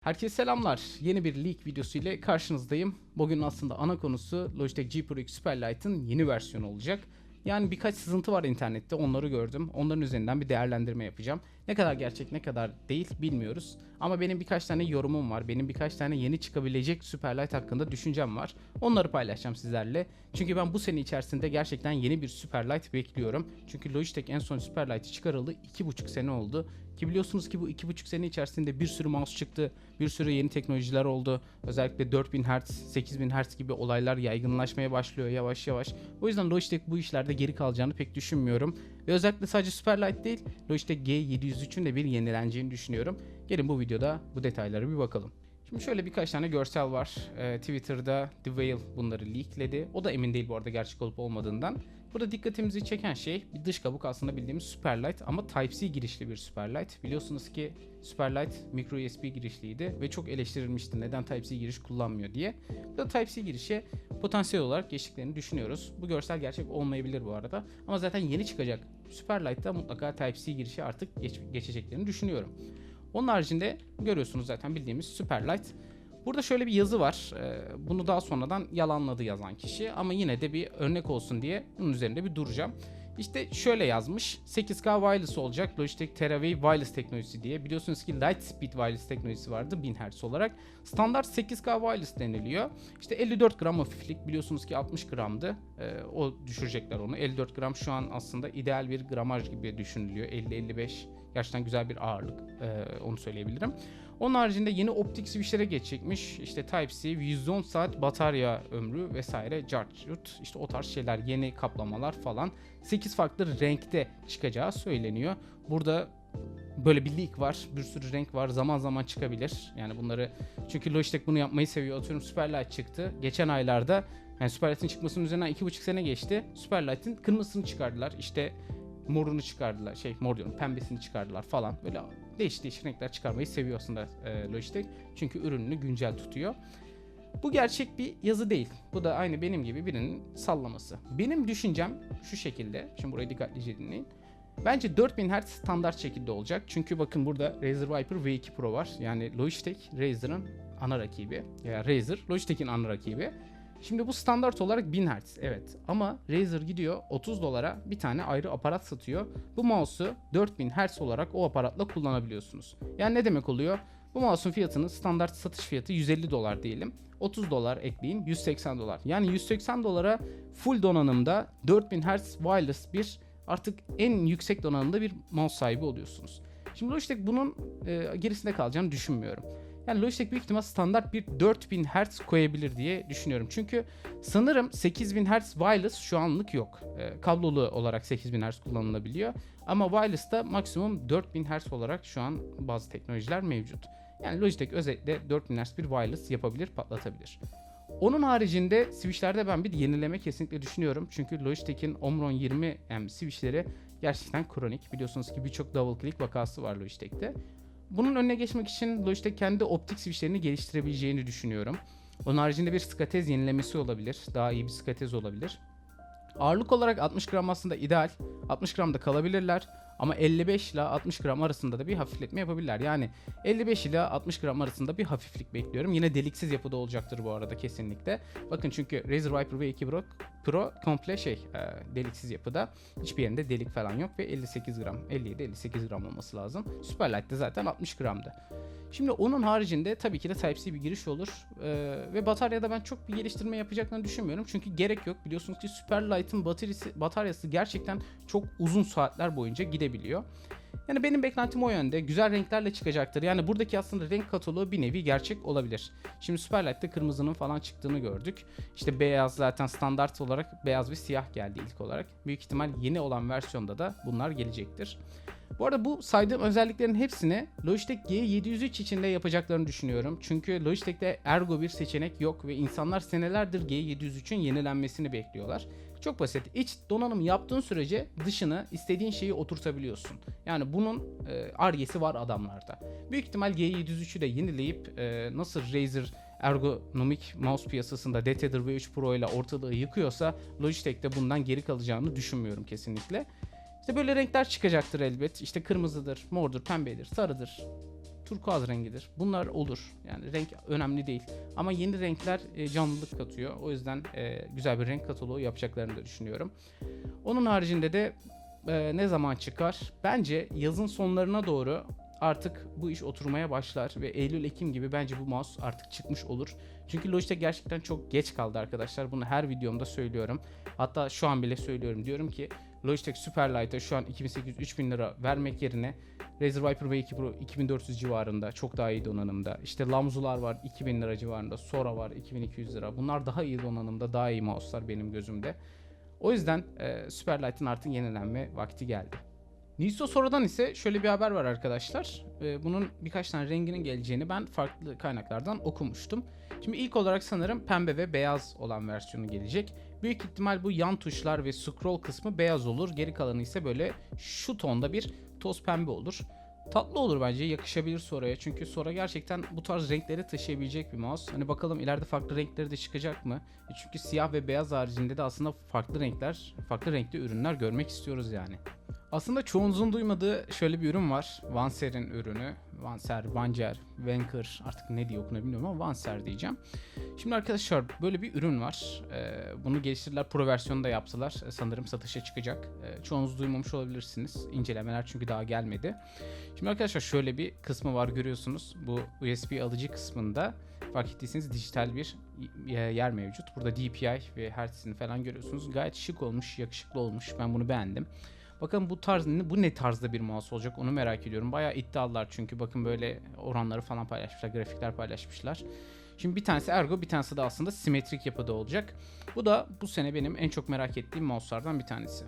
Herkese selamlar. Yeni bir leak videosu ile karşınızdayım. Bugün aslında ana konusu Logitech G Pro X Superlight'ın yeni versiyonu olacak. Yani birkaç sızıntı var internette onları gördüm. Onların üzerinden bir değerlendirme yapacağım. Ne kadar gerçek ne kadar değil bilmiyoruz. Ama benim birkaç tane yorumum var. Benim birkaç tane yeni çıkabilecek Superlight hakkında düşüncem var. Onları paylaşacağım sizlerle. Çünkü ben bu sene içerisinde gerçekten yeni bir Superlight bekliyorum. Çünkü Logitech en son Superlight'ı çıkarıldı 2,5 sene oldu. Ki biliyorsunuz ki bu 2,5 sene içerisinde bir sürü mouse çıktı. Bir sürü yeni teknolojiler oldu. Özellikle 4000 Hz, 8000 Hz gibi olaylar yaygınlaşmaya başlıyor yavaş yavaş. O yüzden Logitech bu işlerde geri kalacağını pek düşünmüyorum. Ve özellikle sadece Superlight değil, Logitech G703'ün de bir yenileneceğini düşünüyorum. Gelin bu videoda bu detaylara bir bakalım. Şimdi şöyle birkaç tane görsel var. Ee, Twitter'da The Whale bunları leakledi. O da emin değil bu arada gerçek olup olmadığından. Burada dikkatimizi çeken şey bir dış kabuk aslında bildiğimiz Superlight ama Type-C girişli bir Superlight. Biliyorsunuz ki Superlight micro USB girişliydi ve çok eleştirilmişti neden Type-C giriş kullanmıyor diye. Burada Type-C girişe potansiyel olarak geçtiklerini düşünüyoruz. Bu görsel gerçek olmayabilir bu arada ama zaten yeni çıkacak Superlight'ta mutlaka Type-C girişi artık geç, geçeceklerini düşünüyorum. Onun haricinde görüyorsunuz zaten bildiğimiz Superlight. Burada şöyle bir yazı var. Ee, Bunu daha sonradan yalanladı yazan kişi ama yine de bir örnek olsun diye bunun üzerinde bir duracağım. İşte şöyle yazmış. 8K wireless olacak. Logitech TeraWave wireless teknolojisi diye. Biliyorsunuz ki Lightspeed wireless teknolojisi vardı 1000 Hz olarak. Standart 8K wireless deniliyor. İşte 54 gram hafiflik biliyorsunuz ki 60 gramdı. Ee, o düşürecekler onu. 54 gram şu an aslında ideal bir gramaj gibi düşünülüyor. 50-55 gerçekten güzel bir ağırlık. Ee, onu söyleyebilirim. Onun haricinde yeni optik switchlere geçecekmiş. İşte Type-C, 110 saat batarya ömrü vesaire, cartçut. İşte o tarz şeyler, yeni kaplamalar falan. 8 farklı renkte çıkacağı söyleniyor. Burada böyle bir leak var. Bir sürü renk var. Zaman zaman çıkabilir. Yani bunları çünkü Logitech bunu yapmayı seviyor. Atıyorum Superlight çıktı. Geçen aylarda yani Superlight'ın çıkmasının üzerinden 2,5 sene geçti. Superlight'ın kırmızısını çıkardılar. İşte morunu çıkardılar. Şey mor diyorum pembesini çıkardılar falan. Böyle değişik değişik renkler çıkarmayı seviyor aslında e, Logitech. Çünkü ürününü güncel tutuyor. Bu gerçek bir yazı değil. Bu da aynı benim gibi birinin sallaması. Benim düşüncem şu şekilde. Şimdi burayı dikkatlice dinleyin. Bence 4000 Hz standart şekilde olacak. Çünkü bakın burada Razer Viper V2 Pro var. Yani Logitech Razer'ın ana rakibi. Ya Razer Logitech'in ana rakibi. Şimdi bu standart olarak 1000 Hz evet ama Razer gidiyor 30 dolara bir tane ayrı aparat satıyor. Bu mouse'u 4000 Hz olarak o aparatla kullanabiliyorsunuz. Yani ne demek oluyor? Bu mouse'un fiyatının standart satış fiyatı 150 dolar diyelim. 30 dolar ekleyin 180 dolar. Yani 180 dolara full donanımda 4000 Hz wireless bir artık en yüksek donanımda bir mouse sahibi oluyorsunuz. Şimdi Logitech bunun e, gerisinde kalacağını düşünmüyorum. Yani Logitech büyük ihtimal standart bir 4000 Hz koyabilir diye düşünüyorum. Çünkü sanırım 8000 Hz wireless şu anlık yok. E, kablolu olarak 8000 Hz kullanılabiliyor. Ama wireless'ta maksimum 4000 Hz olarak şu an bazı teknolojiler mevcut. Yani Logitech özellikle 4000 Hz bir wireless yapabilir, patlatabilir. Onun haricinde switchlerde ben bir yenileme kesinlikle düşünüyorum. Çünkü Logitech'in Omron 20 M switchleri gerçekten kronik. Biliyorsunuz ki birçok double click vakası var Logitech'te. Bunun önüne geçmek için Logitech kendi optik switchlerini geliştirebileceğini düşünüyorum. Onun haricinde bir skatez yenilemesi olabilir. Daha iyi bir skatez olabilir. Ağırlık olarak 60 gram aslında ideal. 60 gramda kalabilirler. Ama 55 ile 60 gram arasında da bir hafifletme yapabilirler. Yani 55 ile 60 gram arasında bir hafiflik bekliyorum. Yine deliksiz yapıda olacaktır bu arada kesinlikle. Bakın çünkü Razer Viper V2 Pro, Pro komple şey e, deliksiz yapıda. Hiçbir yerinde delik falan yok ve 58 gram, 57-58 gram olması lazım. Superlight'te zaten 60 gramdı. Şimdi onun haricinde tabii ki de Type-C bir giriş olur. Ee, ve bataryada ben çok bir geliştirme yapacaklarını düşünmüyorum. Çünkü gerek yok. Biliyorsunuz ki Superlight'ın bataryası, bataryası gerçekten çok uzun saatler boyunca gidebiliyor. Yani benim beklentim o yönde. Güzel renklerle çıkacaktır. Yani buradaki aslında renk kataloğu bir nevi gerçek olabilir. Şimdi Superlight'te kırmızının falan çıktığını gördük. İşte beyaz zaten standart olarak beyaz ve siyah geldi ilk olarak. Büyük ihtimal yeni olan versiyonda da bunlar gelecektir. Bu arada bu saydığım özelliklerin hepsini Logitech G703 içinde yapacaklarını düşünüyorum. Çünkü Logitech'te ergo bir seçenek yok ve insanlar senelerdir G703'ün yenilenmesini bekliyorlar. Çok basit. İç donanım yaptığın sürece dışını istediğin şeyi oturtabiliyorsun. Yani bunun e, argesi var adamlarda. Büyük ihtimal G703'ü de yenileyip e, nasıl Razer ergonomik mouse piyasasında DT'dir V3 Pro ile ortalığı yıkıyorsa Logitech de bundan geri kalacağını düşünmüyorum kesinlikle. İşte böyle renkler çıkacaktır elbet. İşte kırmızıdır, mordur, pembedir, sarıdır. turkuaz rengidir. Bunlar olur. Yani renk önemli değil. Ama yeni renkler e, canlılık katıyor. O yüzden e, güzel bir renk kataloğu yapacaklarını da düşünüyorum. Onun haricinde de e, ne zaman çıkar? Bence yazın sonlarına doğru artık bu iş oturmaya başlar ve Eylül-Ekim gibi bence bu mouse artık çıkmış olur. Çünkü Logitech gerçekten çok geç kaldı arkadaşlar. Bunu her videomda söylüyorum. Hatta şu an bile söylüyorum. Diyorum ki Logitech Superlight'a şu an 2800-3000 lira vermek yerine Razer Viper V2 Pro 2400 civarında çok daha iyi donanımda. İşte Lamzular var 2000 lira civarında. Sora var 2200 lira. Bunlar daha iyi donanımda, daha iyi mouse'lar benim gözümde. O yüzden e, Superlight'ın artık yenilenme vakti geldi. Niso Sora'dan ise şöyle bir haber var arkadaşlar. E, bunun birkaç tane renginin geleceğini ben farklı kaynaklardan okumuştum. Şimdi ilk olarak sanırım pembe ve beyaz olan versiyonu gelecek. Büyük ihtimal bu yan tuşlar ve scroll kısmı beyaz olur. Geri kalanı ise böyle şu tonda bir toz pembe olur. Tatlı olur bence yakışabilir Sora'ya çünkü Sora gerçekten bu tarz renkleri taşıyabilecek bir mouse. Hani bakalım ileride farklı renkleri de çıkacak mı? E çünkü siyah ve beyaz haricinde de aslında farklı renkler, farklı renkli ürünler görmek istiyoruz yani. Aslında çoğunuzun duymadığı şöyle bir ürün var. Vanser'in ürünü. Vanser, Vancer, Vanker artık ne diye okunabiliyor ama Vanser diyeceğim. Şimdi arkadaşlar böyle bir ürün var. Ee, bunu geliştirdiler. Pro versiyonu da yaptılar. Ee, sanırım satışa çıkacak. Ee, çoğunuz duymamış olabilirsiniz. İncelemeler çünkü daha gelmedi. Şimdi arkadaşlar şöyle bir kısmı var görüyorsunuz. Bu USB alıcı kısmında fark ettiyseniz dijital bir yer mevcut. Burada DPI ve hertzini falan görüyorsunuz. Gayet şık olmuş, yakışıklı olmuş. Ben bunu beğendim. Bakın bu tarz bu ne tarzda bir mouse olacak onu merak ediyorum. Bayağı iddialılar çünkü bakın böyle oranları falan paylaşmışlar, grafikler paylaşmışlar. Şimdi bir tanesi ergo, bir tanesi de aslında simetrik yapıda olacak. Bu da bu sene benim en çok merak ettiğim mouse'lardan bir tanesi.